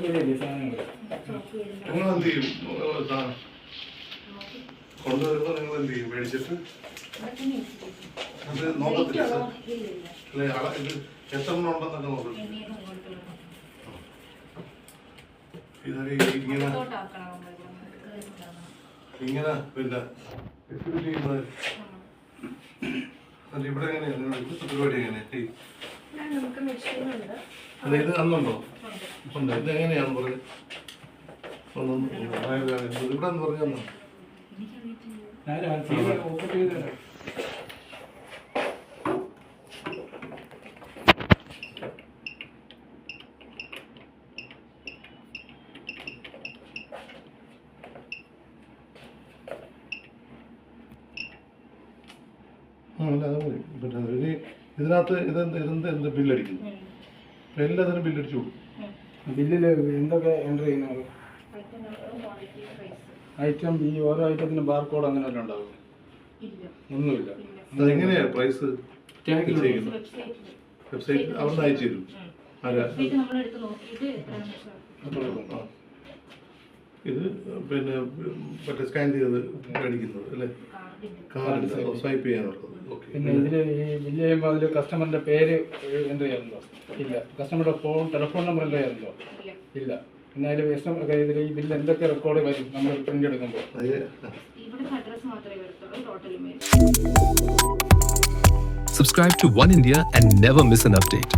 നിങ്ങൾ എന്ത് ചെയ്യും ഏഹ് നിങ്ങൾ എന്ത് ചെയ്യും മേടിച്ചിട്ട് അത് നോക്കത്തില്ല സാർ അല്ലെ ഇത് എത്ര എണ്ണം ഉണ്ടെന്നൊക്കെ നോക്കത്തില്ല ഇതൊരു ഇങ്ങനെ ഇങ്ങനെ പിന്നെ ഇവിടെ എങ്ങനെയാണ് പരിപാടി എങ്ങനെയാണ് നമുക്ക് മെഷീനുണ്ട്. അല്ല ഇത് അന്നുണ്ടോ ഉണ്ട്. ഇത് എങ്ങനെയാന്ന് പറഞ്ഞത് ഇവിടെ എന്ന് പറഞ്ഞാൽ ഞാൻ അല്ല അത് മതി. പിന്നെ ഒരു ഇതിനകത്ത് ഇതെന്ത് ഇതെന്ത് എന്ത് ബില്ലടിക്കുന്നു അപ്പം എല്ലാത്തിനും ബില്ലടിച്ചു കൊടുക്കും. ബില്ലിൽ എന്തൊക്കെ എന്റർ ചെയ്യുന്നത്? ഐറ്റം നമ്പറും പ്രൈസ് ഐറ്റം ഈ ഓരോ ഐറ്റത്തിന് ബാർകോഡ് അങ്ങനെ വല്ലതും ഉണ്ടാവും? ഇല്ല. ഒന്നുമില്ല. അതെങ്ങനെയാണ് പ്രൈസ്. ചെയ്യുന്നത്? വെബ്സൈറ്റ് അവിടെ നിന്ന് അയച്ചു തരും. ആരാ? ഇത് പിന്നെ മറ്റേ സ്കാൻ ചെയ്ത് മേടിക്കുന്നത് അല്ലേ? കാർഡ് സ്വൈപ്പ് ചെയ്യാനുള്ളത് പിന്നെ ഇതിൽ ഈ ബില്ല് ചെയ്യുമ്പോൾ അതിൽ കസ്റ്റമറിന്റെ പേര് എന്റർ ചെയ്യാറുണ്ടോ ഇല്ല. കസ്റ്റമറുടെ ഫോൺ ടെലിഫോൺ നമ്പർ എന്റർ ചെയ്യാറുണ്ടോ ഇല്ല. പിന്നെ അതിൽ കസ്റ്റമർ ഇതിൽ ഈ ബില്ല് എന്തൊക്കെ റെക്കോർഡ് വരും നമ്മൾ പ്രിന്റ് എടുക്കുമ്പോൾ Subscribe to One India and never miss an update.